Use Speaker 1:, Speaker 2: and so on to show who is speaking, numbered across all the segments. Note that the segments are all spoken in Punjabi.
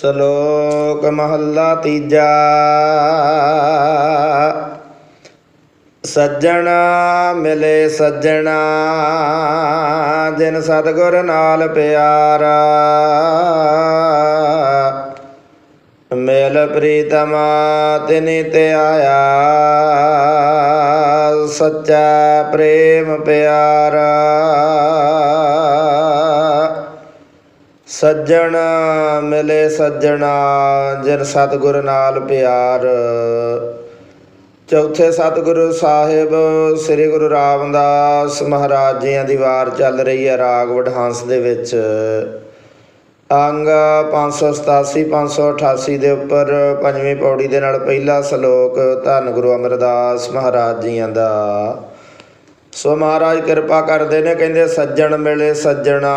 Speaker 1: ਸ਼ਲੋਕ ਮਹੱਲਾ ਤੀਜਾ। ਸੱਜਣਾ ਮਿਲੇ ਸੱਜਣਾ, ਜਿਨ ਸਤਗੁਰ ਨਾਲ ਪਿਆਰਾ। ਮਿਲ ਪ੍ਰੀਤਮਾ ਤਿਨਿ ਤੇ ਆਇਆ, ਸੱਚਾ ਪ੍ਰੇਮ ਪਿਆਰਾ। ਸੱਜਣ ਮਿਲੇ ਸੱਜਣਾ, ਜਿਨ ਸਤਿਗੁਰ ਨਾਲ ਪਿਆਰ। ਚੌਥੇ ਸਤਿਗੁਰੂ ਸਾਹਿਬ, ਸ੍ਰੀ ਗੁਰੂ ਰਾਮਦਾਸ ਮਹਾਰਾਜ ਜੀਆਂ ਦੀ ਵਾਰ ਚੱਲ ਰਹੀ ਹੈ ਰਾਗ ਵਡਹੰਸ ਦੇ ਵਿੱਚ। ਅੰਗ 587 588 ਦੇ ਉੱਪਰ ਪੰਜਵੀਂ ਪੌੜੀ ਦੇ ਨਾਲ ਪਹਿਲਾ ਸ਼ਲੋਕ, ਧੰਨ ਗੁਰੂ ਅਮਰਦਾਸ ਮਹਾਰਾਜ ਜੀਆਂ ਦਾ। ਸੋ ਮਹਾਰਾਜ ਕਿਰਪਾ ਕਰਦੇ ਨੇ, ਕਹਿੰਦੇ ਸੱਜਣ ਮਿਲੇ ਸੱਜਣਾ,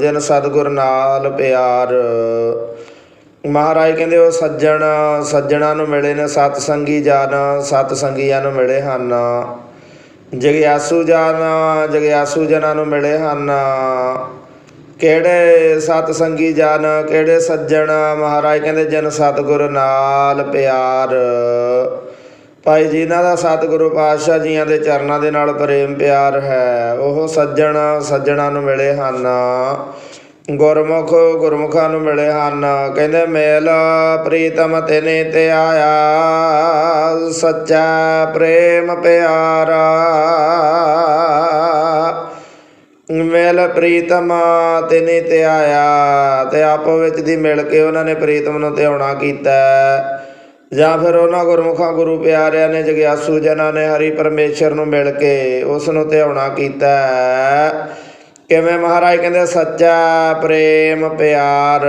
Speaker 1: ਜਿਨ ਸਤਿਗੁਰ ਨਾਲ ਪਿਆਰ। ਮਹਾਰਾਜ ਕਹਿੰਦੇ ਉਹ ਸੱਜਣ, ਸੱਜਣਾ ਨੂੰ ਮਿਲੇ ਨੇ ਸਤ ਸੰਗੀ ਜਨ, ਸਤ ਸੰਗੀਆਂ ਨੂੰ ਮਿਲੇ ਹਨ। ਜਗਿਆਸੂ ਜਾਨ, ਜਗਿਆਸੂ ਜਨਾਂ ਨੂੰ ਮਿਲੇ ਹਨ। ਕਿਹੜੇ ਸਤ ਸੰਗੀ ਜਾਨ, ਕਿਹੜੇ ਸੱਜਣ? ਮਹਾਰਾਜ ਕਹਿੰਦੇ ਜਨ ਸਤਿਗੁਰ ਨਾਲ ਪਿਆਰ। ਭਾਈ ਜਿਨ੍ਹਾਂ ਦਾ ਸਤਿਗੁਰੂ ਪਾਤਸ਼ਾਹ ਜੀਆਂ ਦੇ ਚਰਨਾਂ ਦੇ ਨਾਲ ਪ੍ਰੇਮ ਪਿਆਰ ਹੈ। ਉਹ ਸੱਜਣ, ਸੱਜਣਾ ਨੂੰ ਮਿਲੇ ਹਨ। ਗੁਰਮੁਖ, ਗੁਰਮੁਖਾਂ ਨੂੰ ਮਿਲੇ ਹਨ। ਕਹਿੰਦੇ, ਮੇਲ ਪ੍ਰੀਤਮ ਤੇਨੇ ਤੇ ਆਇਆ। ਸੱਚਾ ਪ੍ਰੇਮ ਪਿਆਰਾ। ਮਿਲ ਪ੍ਰੀਤਮ ਤੇਨੇ ਤੇ ਆਇਆ। ਤੇ ਆਪੋ ਵਿੱਚ ਦੀ ਮਿਲ ਕੇ ਉਹਨਾਂ ਨੇ ਪ੍ਰੀਤਮ ਨੂੰ ਧਿਆਉਣਾ ਕੀਤਾ। ਜਾਂ ਫਿਰ ਉਹਨਾਂ ਗੁਰਮੁਖਾਂ ਗੁਰੂ ਪਿਆਰਿਆਂ ਨੇ, ਜਗਿਆਸੂ ਜਨਾਂ ਨੇ, ਹਰੀ ਪਰਮੇਸ਼ਰ ਨੂੰ ਮਿਲ ਕੇ ਉਸ ਨੂੰ ਧਿਆਉਣਾ ਕੀਤਾ ਕਿਵੇਂ ਮਹਾਰਾਜ ਕਹਿੰਦੇ, ਸੱਚਾ ਪ੍ਰੇਮ ਪਿਆਰ।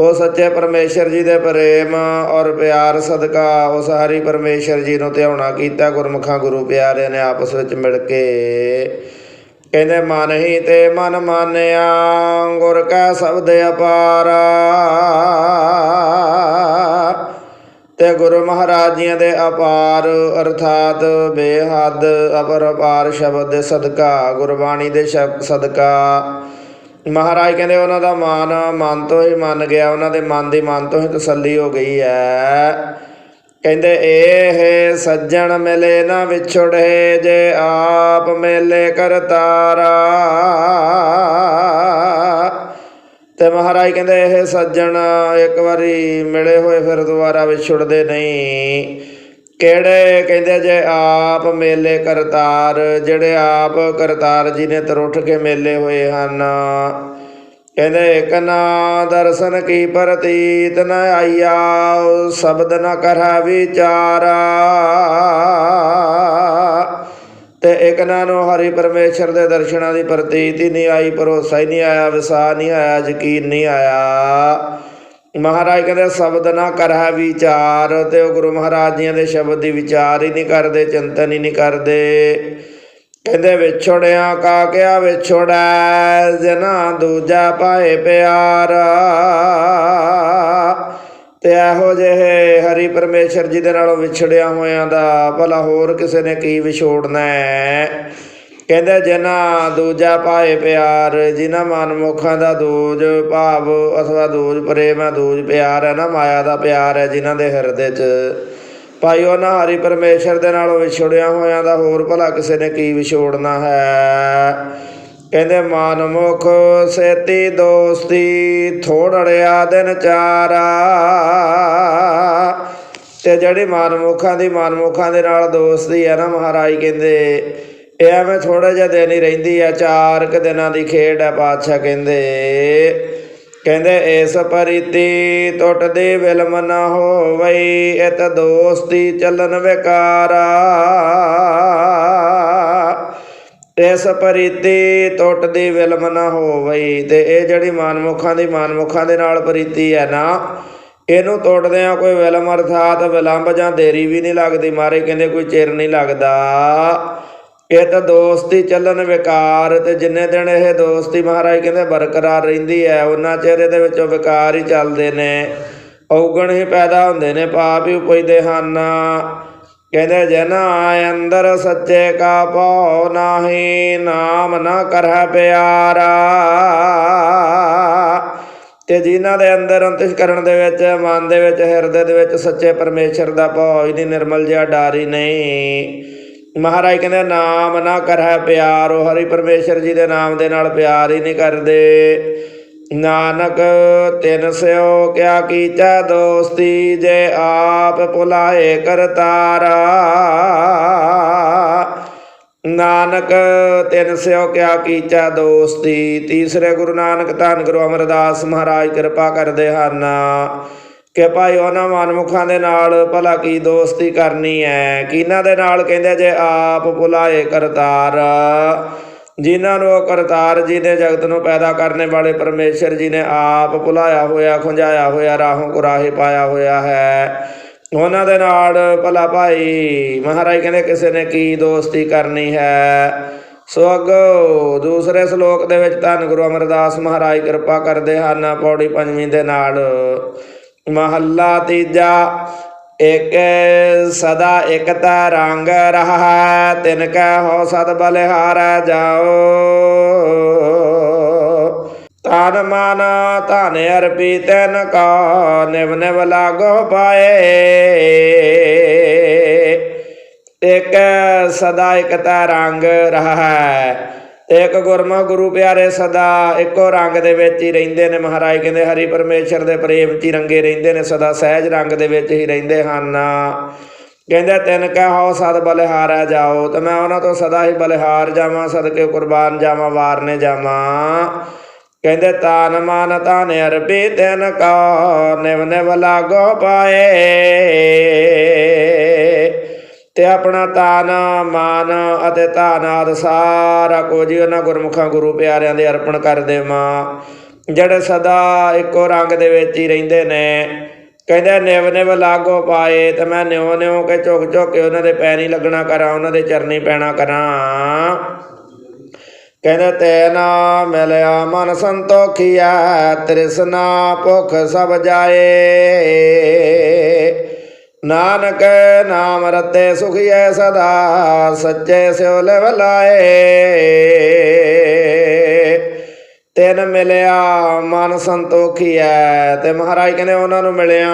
Speaker 1: ਉਹ ਸੱਚੇ ਪਰਮੇਸ਼ਰ ਜੀ ਦੇ ਪ੍ਰੇਮ ਔਰ ਪਿਆਰ ਸਦਕਾ ਉਸ ਹਰੀ ਪਰਮੇਸ਼ਰ ਜੀ ਨੂੰ ਧਿਆਉਣਾ ਕੀਤਾ, ਗੁਰਮੁਖਾਂ ਗੁਰੂ ਪਿਆਰਿਆਂ ਨੇ ਆਪਸ ਵਿੱਚ ਮਿਲ ਕੇ। ਕਹਿੰਦੇ, ਮਨ ਹੀ ਤੇ ਮਨ ਮਾਨਿਆ, ਗੁਰ ਕਾ ਸ਼ਬਦ ਅਪਾਰਾ। ਤੇ ਗੁਰੂ ਮਹਾਰਾਜ ਜੀਆਂ ਦੇ ਅਪਾਰ, ਅਰਥਾਤ ਬੇਹੱਦ ਅਪਰਪਾਰ ਸ਼ਬਦ ਦੇ ਸਦਕਾ, ਗੁਰਬਾਣੀ ਦੇ ਸ਼ਬਦ ਸਦਕਾ। ਮਹਾਰਾਜ ਕਹਿੰਦੇ ਉਹਨਾਂ ਦਾ ਮਨ ਮਨ ਤੋਂ ਹੀ ਮੰਨ ਗਿਆ, ਉਹਨਾਂ ਦੇ ਮਨ ਦੀ ਮਨ ਤੋਂ ਹੀ ਤਸੱਲੀ ਹੋ ਗਈ ਹੈ ਕਹਿੰਦੇ ਇਹ ਸੱਜਣ ਮਿਲੇ ਨਾ ਵਿਛੜੇ, ਜੇ ਆਪ ਮੇਲੇ ਕਰਤਾਰਾ। ਤੇ ਮਹਾਰਾਜ ਕਹਿੰਦੇ ਇਹ ਸੱਜਣ ਇੱਕ ਵਾਰੀ ਮਿਲੇ ਹੋਏ ਫਿਰ ਦੁਬਾਰਾ ਵਿਛੜਦੇ ਨਹੀਂ। ਕਿਹੜੇ ਕਹਿੰਦੇ ਜੇ ਆਪ ਮੇਲੇ ਕਰਤਾਰ, ਜਿਹੜੇ ਆਪ ਕਰਤਾਰ ਜੀ ਨੇ ਤਰੁੱਠ ਕੇ ਮੇਲੇ ਹੋਏ ਹਨ। ਕਹਿੰਦੇ ਇਕ ਨਾ ਦਰਸ਼ਨ ਕੀ ਪ੍ਰਤੀਤ ਨ ਆਈਆ ਸ਼ਬਦ ਨ ਕਰਾ ਵਿਚਾਰਾ। ਤੇ ਇਕ ਨੂੰ ਹਰੀ ਪਰਮੇਸ਼ਰ ਦੇ ਦਰਸ਼ਨਾਂ ਦੀ ਪ੍ਰਤੀਤ ਹੀ ਨਹੀਂ ਆਈ, ਭਰੋਸਾ ਹੀ ਨਹੀਂ ਆਇਆ ਵਿਸ਼ਵਾਸ ਨਹੀਂ ਆਇਆ, ਯਕੀਨ ਨਹੀਂ ਆਇਆ। ਮਹਾਰਾਜ ਕਹਿੰਦੇ, ਸ਼ਬਦ ਨਾ ਕਰੈ ਵਿਚਾਰ, ਤੇ ਉਹ ਗੁਰੂ ਮਹਾਰਾਜ ਜੀਆਂ ਦੇ ਸ਼ਬਦ ਦੀ ਵਿਚਾਰ ਹੀ ਨਹੀਂ ਕਰਦੇ, ਚਿੰਤਨ ਹੀ ਨਹੀਂ ਕਰਦੇ। ਕਹਿੰਦੇ, ਵਿਛੜਿਆ ਕਾ ਕਿਆ ਵਿਛੜੈ, ਜਨਾ ਦੂਜਾ ਪਾਏ ਪਿਆਰਾ। ਤੇ ਇਹੋ ਜਿਹੇ ਹਰੀ ਪਰਮੇਸ਼ਰ ਜੀ ਦੇ ਨਾਲੋਂ ਵਿਛੜਿਆ ਹੋਇਆਂ ਦਾ ਭਲਾ ਹੋਰ ਕਿਸੇ ਨੇ ਕੀ ਵਿਛੋੜਨਾ ਹੈ? ਕਹਿੰਦੇ ਜਿਨਾ ਦੂਜਾ ਪਾਏ ਪਿਆਰ, ਜਿਨ੍ਹਾਂ ਮਨਮੁਖਾਂ ਦਾ ਦੂਜ ਭਾਵ ਅਥਵਾ ਦੂਜ ਪ੍ਰੇਮ ਹੈ, ਦੂਜ ਪਿਆਰ ਹੈ ਨਾ, ਮਾਇਆ ਦਾ ਪਿਆਰ ਹੈ ਜਿਨ੍ਹਾਂ ਦੇ ਹਿਰਦੇ 'ਚ। ਭਾਈ, ਉਹਨਾਂ ਹਰੀ ਪਰਮੇਸ਼ਰ ਦੇ ਨਾਲੋਂ ਵਿਛੜਿਆ ਹੋਇਆਂ ਦਾ ਹੋਰ ਭਲਾ ਕਿਸੇ ਨੇ ਕੀ ਵਿਛੋੜਨਾ ਹੈ? ਕਹਿੰਦੇ ਮਨਮੁਖ ਸੇਤੀ ਦੋਸਤੀ ਥੋੜੜਿਆ ਦਿਨ ਚਾਰਾ। ਤੇ ਜਿਹੜੀ ਮਨਮੁਖਾਂ ਦੀ ਮਨਮੁਖਾਂ ਦੇ ਨਾਲ ਦੋਸਤੀ ਹੈ ਨਾ ਮਹਾਰਾਜ ਕਹਿੰਦੇ, ਇਹ ਐਵੇਂ ਥੋੜਾ ਜਿਹਾ ਦਿਨ ਹੀ ਰਹਿੰਦੀ ਆ, ਚਾਰ ਕੁ ਦਿਨਾਂ ਦੀ ਖੇਡ ਹੈ ਪਾਤਸ਼ਾਹ ਕਹਿੰਦੇ। ਕਹਿੰਦੇ, ਇਸ ਪਰਿਤੀ ਟੁੱਟਦੇ ਵਿਲਮ ਨਾ ਹੋਵਈ ਤਾਂ ਦੋਸਤੀ ਚੱਲਨ ਵਿਕਾਰਾ। ਇਸ ਪ੍ਰੀਤੀ ਟੁੱਟਦੀ ਵਿਲਮ ਨਾ ਹੋਵੇ ਤੇ ਇਹ ਜਿਹੜੀ ਮਨਮੁਖਾਂ ਦੀ ਮਨਮੁਖਾਂ ਦੇ ਨਾਲ ਪ੍ਰੀਤੀ ਹੈ ਨਾ, ਇਹਨੂੰ ਤੋੜਦਿਆਂ ਕੋਈ ਵਿਲਮ ਅਰਥਾਤ ਵਿਲੰਬ ਜਾਂ ਦੇਰੀ ਵੀ ਨਹੀਂ ਲੱਗਦੀ। ਮਾਰੇ ਕਹਿੰਦੇ ਕੋਈ ਚਿਰ ਨਹੀਂ ਲੱਗਦਾ। ਇਹ ਤਾਂ ਦੋਸਤੀ ਚੱਲਣ ਵਿਕਾਰ ਤੇ ਜਿੰਨੇ ਦਿਨ ਇਹ ਦੋਸਤੀ ਮਹਾਰਾਜ ਕਹਿੰਦੇ ਬਰਕਰਾਰ ਰਹਿੰਦੀ ਹੈ, ਉਹਨਾਂ ਚਿਹਰੇ ਦੇ ਵਿੱਚੋਂ ਵਿਕਾਰ ਹੀ ਚੱਲਦੇ ਨੇ। ਔਗਣ ਹੀ ਪੈਦਾ ਹੁੰਦੇ ਨੇ, ਪਾਪ ਹੀ ਉਪਜਦੇ ਹਨ। ਕਹਿੰਦੇ ਜਨ ਅੰਦਰ ਸੱਚੇ ਕਾ ਭਉ ਨਾਹੀ, ਨਾਮ ਨਾ ਕਰਹਿ ਪਿਆਰਾ। ਤੇ ਜਿਨ੍ਹਾਂ ਦੇ ਅੰਦਰ ਅੰਤਿਸ਼ਕਰਣ ਦੇ ਵਿੱਚ, ਮਨ ਦੇ ਵਿੱਚ, ਹਿਰਦੇ ਦੇ ਵਿੱਚ ਸੱਚੇ ਪਰਮੇਸ਼ਰ ਦਾ ਭਾਵ ਹੀ ਨਹੀਂ, ਨਿਰਮਲ ਜਿਹਾ ਡਰ ਹੀ ਨਹੀਂ। ਮਹਾਰਾਜ ਕਹਿੰਦੇ, ਨਾਮ ਨਾ ਕਰੈ ਪਿਆਰ ਉਹ ਹਰੀ ਪਰਮੇਸ਼ਰ ਜੀ ਦੇ ਨਾਮ ਦੇ ਨਾਲ ਪਿਆਰ ਹੀ ਨਹੀਂ ਕਰਦੇ। ਨਾਨਕ ਤਿਨ ਸਿਓ ਕਿਆ ਕੀਚਾ ਦੋਸਤੀ ਜੇ ਆਪ ਭੁਲਾਏ ਕਰਤਾਰਾ ਨਾਨਕ ਤਿਨ ਸਿਓ ਕਿਆ ਕੀਚਾ ਦੋਸਤੀ, ਤੀਸਰੇ ਗੁਰੂ ਨਾਨਕ ਧੰਨ ਗੁਰੂ ਅਮਰਦਾਸ ਮਹਾਰਾਜ ਕਿਰਪਾ ਕਰਦੇ ਹਨ। ਕਿ ਭਾਈ ਉਹਨਾਂ ਮਨਮੁਖਾਂ ਦੇ ਨਾਲ ਭਲਾ ਕੀ ਦੋਸਤੀ ਕਰਨੀ ਹੈ। ਕਿਹਨਾਂ ਦੇ ਨਾਲ ਕਹਿੰਦੇ ਜੇ ਆਪ ਭੁਲਾਏ ਕਰਤਾਰਾ ਜਿਨ੍ਹਾਂ ਨੂੰ ਕਰਤਾਰ ਜੀ ਨੇ ਜਗਤ ਨੂੰ ਪੈਦਾ ਕਰਨ ਵਾਲੇ ਪਰਮੇਸ਼ਰ ਜੀ ਨੇ ਆਪ ਭੁਲਾਇਆ ਹੋਇਆ, ਖੁੰਝਾਇਆ ਹੋਇਆ, ਰਾਹੋਂ ਕੁਰਾਹੇ ਪਾਇਆ ਹੋਇਆ ਹੈ। ਉਹਨਾਂ ਦੇ ਨਾਲ ਭਲਾ ਭਾਈ ਮਹਾਰਾਜ ਕਹਿੰਦੇ ਕਿਸੇ ਨੇ ਕੀ ਦੋਸਤੀ ਕਰਨੀ ਹੈ? ਸੋ ਅੱਗੋ ਦੂਸਰੇ ਸ਼ਲੋਕ ਦੇ ਵਿੱਚ ਧੰਨ ਗੁਰੂ ਅਮਰਦਾਸ ਮਹਾਰਾਜ ਕਿਰਪਾ ਕਰਦੇ ਹਨ, ਪੌੜੀ ਪੰਜਵੀਂ ਦੇ ਨਾਲ। ਮਹੱਲਾ ਤੀਜਾ ਇਕ ਸਦਾ ਇਕਤਾ ਰੰਗ ਰਹਾ ਤਿਨ ਕੈ ਹੋ ਸਦ ਬਲਿਹਾਰੈ ਜਾਓ ਤਨ ਮਨ ਧਨ ਅਰਪੀ ਤੈਨ ਕਾ ਨਿਵ ਨਿਵ ਲਾਗੋ ਪਾਏ ਇਕ ਸਦਾ ਇਕਤਾ ਰੰਗ ਰਹਾ ਇੱਕ ਗੁਰਮਾ ਗੁਰੂ ਪਿਆਰੇ ਸਦਾ, ਇੱਕੋ ਰੰਗ ਦੇ ਵਿੱਚ ਹੀ ਰਹਿੰਦੇ ਨੇ ਮਹਾਰਾਜ। ਕਹਿੰਦੇ ਹਰੀ ਪਰਮੇਸ਼ਰ ਦੇ ਪ੍ਰੇਮ 'ਚ ਹੀ ਰੰਗੇ ਰਹਿੰਦੇ ਨੇ, ਸਦਾ ਸਹਿਜ ਰੰਗ ਦੇ ਵਿੱਚ ਹੀ ਰਹਿੰਦੇ ਹਨ। ਕਹਿੰਦੇ ਤਿੰਨ ਕਹਿ ਹੋ ਸਦ ਬਲਿਹਾਰੈ ਜਾਓ, ਤੇ ਮੈਂ ਉਹਨਾਂ ਤੋਂ ਸਦਾ ਹੀ ਬਲਿਹਾਰ ਜਾਵਾਂ, ਸਦਕੇ ਕੁਰਬਾਨ ਜਾਵਾਂ, ਵਾਰਨੇ ਜਾਵਾਂ। ਕਹਿੰਦੇ ਤਾਨ ਮਾਨ ਤਾਨ ਅਰਬੀ ਤਿਨ ਕਾ, ਨਿਵ ਨਿਵ ਲਾਗੋ ਪਾਏ। ਤੇ ਆਪਣਾ ਤਾਨ ਮਾਨ ਅਤੇ ਧਨ ਆਦਿ ਸਾਰਾ ਕੁਝ ਹੀ ਉਹਨਾਂ ਗੁਰਮੁਖਾਂ ਗੁਰੂ ਪਿਆਰਿਆਂ ਦੇ ਅਰਪਣ ਕਰ ਦੇਵਾਂ। ਜਿਹੜੇ ਸਦਾ ਇੱਕੋ ਰੰਗ ਦੇ ਵਿੱਚ ਹੀ ਰਹਿੰਦੇ ਨੇ, ਕਹਿੰਦੇ ਨਿਵ ਨਿਵ ਲਾਗੋ ਪਾਏ, ਤੇ ਮੈਂ ਨਿਉ ਨਿਉ ਕੇ ਝੁਕ ਝੁਕ ਕੇ ਉਹਨਾਂ ਦੇ ਪੈਰੀ ਲੱਗਣਾ ਕਰਾਂ, ਉਹਨਾਂ ਦੇ ਚਰਨੀ ਪੈਣਾ ਕਰਾਂ। ਕਹਿੰਦੇ ਤੈਨਾ ਮਿਲਿਆ ਮਨ ਸੰਤੋਖੀਆ ਤ੍ਰਿਸ਼ਨਾ ਭੁਖ ਸਭ ਜਾਏ। ਨਾਨਕ ਨਾਮ ਰਤੇ ਸੁਖੀਐ ਸਦਾ, ਸੱਚੇ ਸਿਉ ਲਿਵ ਲਾਏ। ਤਿਨ ਮਿਲਿਆ, ਮਨ ਸੰਤੋਖੀਐ। ਤੇ ਮਹਾਰਾਜ ਕਹਿੰਦੇ ਉਹਨਾਂ ਨੂੰ ਮਿਲਿਆ,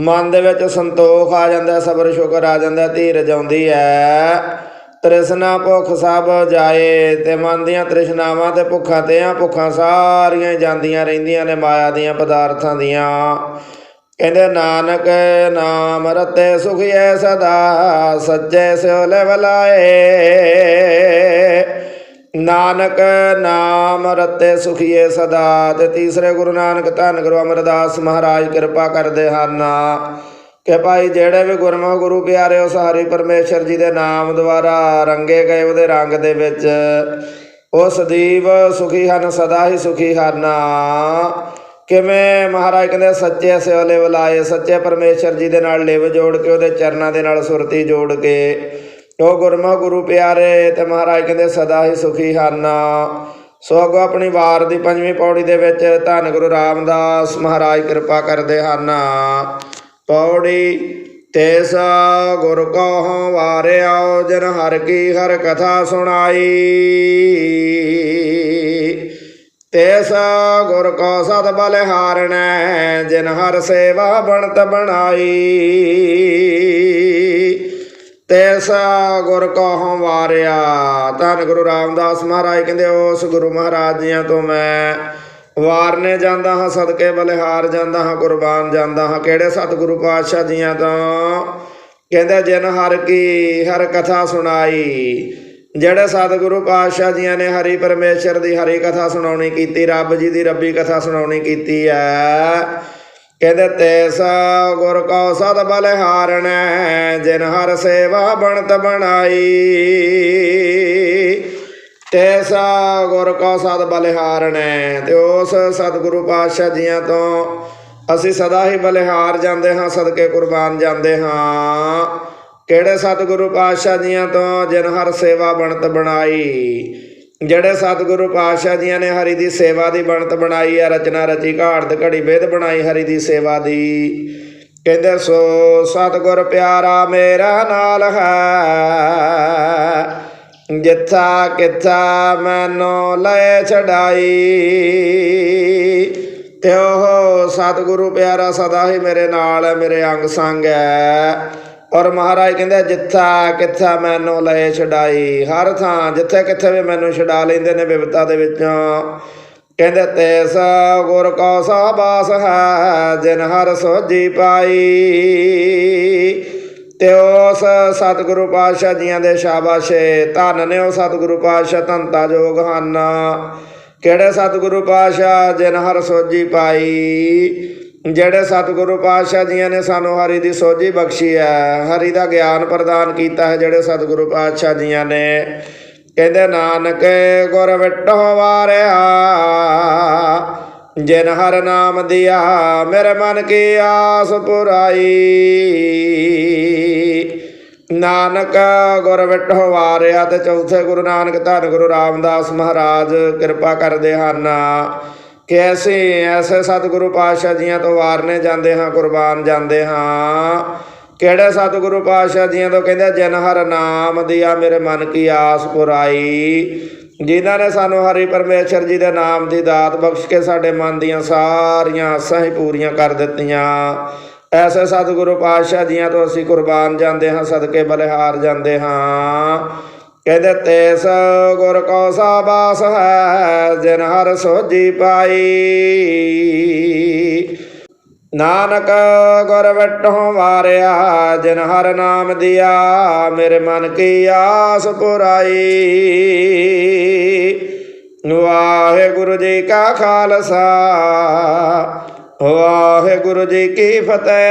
Speaker 1: ਮਨ ਦੇ ਵਿੱਚ ਸੰਤੋਖ ਆ ਜਾਂਦਾ, ਸਬਰ ਸ਼ੁਕਰ ਆ ਜਾਂਦਾ, ਧੀਰਜ ਆਉਂਦੀ ਹੈ ਤ੍ਰਿਸ਼ਨਾ ਭੁੱਖ ਸਭ ਜਾਏ, ਤੇ ਮਨ ਦੀਆਂ ਤ੍ਰਿਸ਼ਨਾਵਾਂ ਤੇ ਭੁੱਖਾਂ ਤੇ ਆ ਭੁੱਖਾਂ ਸਾਰੀਆਂ ਜਾਂਦੀਆਂ ਰਹਿੰਦੀਆਂ ਨੇ, ਮਾਇਆ ਦੀਆਂ ਪਦਾਰਥਾਂ ਦੀਆਂ। ਕਹਿੰਦੇ, ਨਾਨਕ ਨਾਮ ਰਤੇ ਸੁਖੀਐ ਸਦਾ, ਸੱਚੇ ਸਿਉ ਲਿਵ ਨਾਨਕ ਨਾਮ ਰਤੇ ਸੁਖੀਏ ਸਦਾ, ਤੇ ਤੀਸਰੇ ਗੁਰੂ ਨਾਨਕ ਧੰਨ ਗੁਰੂ ਅਮਰਦਾਸ ਮਹਾਰਾਜ ਕਿਰਪਾ ਕਰਦੇ ਹਨ। ਕਿ ਭਾਈ, ਜਿਹੜੇ ਵੀ ਗੁਰਮੁਖ ਗੁਰੂ ਪਿਆਰੇ ਉਸ ਹਰੀ ਪਰਮੇਸ਼ਰ ਜੀ ਦੇ ਨਾਮ ਦੁਆਰਾ ਰੰਗੇ ਗਏ ਉਹਦੇ ਰੰਗ ਦੇ ਵਿੱਚ, ਉਹ ਸਦੀਵ ਸੁਖੀ ਹਨ, ਸਦਾ ਹੀ ਸੁਖੀ ਹਨ। ਕਿਵੇਂ ਮਹਾਰਾਜ ਕਹਿੰਦੇ ਸੱਚੇ ਸਿਵਲੇ ਬੁਲਾਏ ਸੱਚੇ ਪਰਮੇਸ਼ਰ ਜੀ ਦੇ ਨਾਲ ਲਿਵ ਜੋੜ ਕੇ, ਉਹਦੇ ਚਰਨਾਂ ਦੇ ਨਾਲ ਸੁਰਤੀ ਜੋੜ ਕੇ। ਉਹ ਗੁਰਮੁਖ ਗੁਰੂ ਪਿਆਰੇ, ਤੇ ਮਹਾਰਾਜ ਕਹਿੰਦੇ, ਸਦਾ ਹੀ ਸੁਖੀ ਹਨ। ਸੋ ਅੱਗੋਂ ਆਪਣੀ ਵਾਰ ਦੀ ਪੰਜਵੀਂ ਪੌੜੀ ਦੇ ਵਿੱਚ ਧੰਨ ਗੁਰੂ ਰਾਮਦਾਸ ਮਹਾਰਾਜ ਕਿਰਪਾ ਕਰਦੇ ਹਨ। ਪੌੜੀ ਤੇਸ ਗੁਰ ਕੋ ਵਾਰਿਆਓ ਜਨ ਹਰ ਕੀ ਹਰ ਕਥਾ ਸੁਣਾਈ। ਤੇਸ ਗੁਰ ਕੋ ਸਦ ਬਲ ਜਿਨ ਹਰ ਸੇਵਾ ਬਣਤ ਬਣਾਈ। ਤੇਸ ਗੁਰ ਕੋ ਹਉ ਵਾਰਿਆ, ਧੰਨ ਗੁਰੂ ਰਾਮਦਾਸ ਮਹਾਰਾਜ ਕਹਿੰਦੇ, ਉਸ ਗੁਰੂ ਮਹਾਰਾਜ ਜੀਆਂ ਤੋਂ ਮੈਂ ਵਾਰਨੇ ਜਾਂਦਾ ਹਾਂ, ਸਦਕੇ ਬਲਿਹਾਰ ਜਾਂਦਾ ਹਾਂ, ਕੁਰਬਾਨ ਜਾਂਦਾ ਹਾਂ। ਕਿਹੜੇ ਸਤਿਗੁਰੂ ਪਾਤਸ਼ਾਹ ਜੀਆਂ ਤੋਂ? ਕਹਿੰਦੇ, ਜਿਨ ਹਰ ਕੀ ਹਰ ਕਥਾ ਸੁਣਾਈ ਜਿਹੜੇ ਸਤਿਗੁਰੂ ਪਾਤਸ਼ਾਹ ਜੀਆਂ ਨੇ ਹਰੀ ਪਰਮੇਸ਼ਰ ਦੀ ਹਰੀ ਕਥਾ ਸੁਣਾਉਣੀ ਕੀਤੀ, ਰੱਬ ਜੀ ਦੀ ਰੱਬੀ ਕਥਾ ਸੁਣਾਉਣੀ ਕੀਤੀ ਹੈ ਕਹਿੰਦੇ ਤੈਸ ਗੁਰ ਕਉ ਸਦ ਬਲ ਹਾਰਣੈ, ਜਿਨ ਹਰ ਸੇਵਾ ਬਣਤ ਬਣਾਈ। ਤੈਸ ਗੁਰ ਕਉ ਸਦ ਬਲ ਹਾਰਣੈ, ਤੇ ਉਸ ਸਤਿਗੁਰੂ ਪਾਤਸ਼ਾਹ ਜੀਆਂ ਤੋਂ ਅਸੀਂ ਸਦਾ ਹੀ ਬਲਿਹਾਰ ਜਾਂਦੇ ਹਾਂ, ਸਦਕੇ ਕੁਰਬਾਨ ਜਾਂਦੇ ਹਾਂ। ਕਿਹੜੇ ਸਤਿਗੁਰੂ ਪਾਤਸ਼ਾਹ ਜੀਆਂ ਤੋਂ ਜਿਨ ਹਰ ਸੇਵਾ ਬਣਤ ਬਣਾਈ? ਜਿਹੜੇ ਸਤਿਗੁਰੂ ਪਾਤਸ਼ਾਹ ਜੀਆਂ ਨੇ ਹਰੀ ਦੀ ਸੇਵਾ ਦੀ ਬਣਤ ਬਣਾਈ ਹੈ ਰਚਨਾ ਰਚੀ ਘਾੜਤ ਘੜੀ ਵੇਦ ਬਣਾਈ ਹਰੀ ਦੀ ਸੇਵਾ ਦੀ। ਕਹਿੰਦੇ ਸੋ ਸਤਿਗੁਰ ਪਿਆਰਾ ਮੇਰਾ ਨਾਲ ਹੈ, ਜਿੱਥਾ ਕਿੱਥਾ ਮੈਨੂੰ ਲੈ ਛਡਾਈ। ਤੇ ਉਹ ਸਤਿਗੁਰੂ ਪਿਆਰਾ ਸਦਾ ਹੀ ਮੇਰੇ ਨਾਲ ਹੈ, ਮੇਰੇ ਅੰਗ ਸੰਗ ਹੈ। ਔਰ ਮਹਾਰਾਜ ਕਹਿੰਦੇ, ਜਿੱਥਾ ਕਿੱਥਾ ਮੈਨੂੰ ਲਏ ਛਡਾਈ, ਹਰ ਥਾਂ ਜਿੱਥੇ ਕਿੱਥੇ ਵੀ ਮੈਨੂੰ ਛਡਾ ਲੈਂਦੇ ਨੇ ਵਿਵਤਾ ਦੇ ਵਿੱਚੋਂ। ਕਹਿੰਦੇ ਤੇਸ ਗੁਰ ਕੋ ਸਾਬਾਸ ਹੈ, ਜਿਨ ਹਰ ਸੋਜੀ ਪਾਈ। ਤੇ ਉਸ ਸਤਿਗੁਰੂ ਪਾਤਸ਼ਾਹ ਜੀਆਂ ਦੇ ਸ਼ਾਬਾਸ਼ੇ, ਧੰਨ ਨੇ ਉਹ ਸਤਿਗੁਰੂ ਪਾਤਸ਼ਾਹ ਧੰਤਾ ਜੋਗ ਹਨ। ਕਿਹੜੇ ਸਤਿਗੁਰੂ ਪਾਤਸ਼ਾਹ, ਜਿਨ ਹਰ ਸੋਜੀ ਪਾਈ? ਜਿਹੜੇ ਸਤਿਗੁਰੂ ਪਾਤਸ਼ਾਹ ਜੀਆਂ ਨੇ ਸਾਨੂੰ ਹਰੀ ਦੀ ਸੋਝੀ ਬਖਸ਼ੀ ਹੈ, ਹਰੀ ਦਾ ਗਿਆਨ ਪ੍ਰਦਾਨ ਕੀਤਾ ਹੈ ਜਿਹੜੇ ਸਤਿਗੁਰੂ ਪਾਤਸ਼ਾਹ ਜੀਆਂ ਨੇ। ਕਹਿੰਦੇ, ਨਾਨਕ ਗੁਰ ਵਿਟੋ ਵਾਰਿਆ, ਜਿਨ ਹਰ ਨਾਮ ਦਿਆ, ਮੇਰੇ ਮਨ ਕੀ ਆਸ ਪੁਰਾਈ। ਨਾਨਕ ਗੁਰ ਵਿਟੋ ਵਾਰਿਆ, ਤੇ ਚੌਥੇ ਗੁਰੂ ਨਾਨਕ ਧੰਨ ਗੁਰੂ ਰਾਮਦਾਸ ਮਹਾਰਾਜ, ਕਿਰਪਾ ਕਰਦੇ ਹਨ। ਕਿ ਅਸੀਂ ਐਸੇ ਸਤਿਗੁਰੂ ਪਾਤਸ਼ਾਹ ਜੀਆਂ ਤੋਂ ਵਾਰਨੇ ਜਾਂਦੇ ਹਾਂ, ਕੁਰਬਾਨ ਜਾਂਦੇ ਹਾਂ। ਕਿਹੜੇ ਸਤਿਗੁਰੂ ਪਾਤਸ਼ਾਹ ਜੀਆਂ ਤੋਂ ਕਹਿੰਦੇ ਜਨ ਹਰ ਨਾਮ ਦਿਆ, ਮੇਰੇ ਮਨ ਕੀ ਆਸ ਪੁਰਾਈ। ਜਿਨ੍ਹਾਂ ਨੇ ਸਾਨੂੰ ਹਰੀ ਪਰਮੇਸ਼ਰ ਜੀ ਦੇ ਨਾਮ ਦੀ ਦਾਤ ਬਖਸ਼ ਕੇ ਸਾਡੇ ਮਨ ਦੀਆਂ ਸਾਰੀਆਂ ਆਸਾਂ ਹੀ ਪੂਰੀਆਂ ਕਰ ਦਿੱਤੀਆਂ। ਐਸੇ ਸਤਿਗੁਰੂ ਪਾਤਸ਼ਾਹ ਜੀਆਂ ਤੋਂ ਅਸੀਂ ਕੁਰਬਾਨ ਜਾਂਦੇ ਹਾਂ, ਸਦਕੇ ਬਲਿਹਾਰ ਜਾਂਦੇ ਹਾਂ। ਕਹਿੰਦੇ ਤੇਸ ਗੁਰ ਕੋ ਸਾਬਾਸ ਹੈ, ਜਿਨ ਹਰ ਸੋਜੀ ਪਾਈ। ਨਾਨਕ ਗੁਰ ਵਟੋਂ ਵਾਰਿਆ, ਜਿਨ ਹਰ ਨਾਮ ਦਿਆ, ਮੇਰੇ ਮਨ ਕੀ ਆਸ ਪੁਰਾਈ। ਵਾਹਿਗੁਰੂ ਜੀ ਕਾ ਖਾਲਸਾ, ਵਾਹਿਗੁਰੂ ਜੀ ਕੀ ਫਤਿਹ।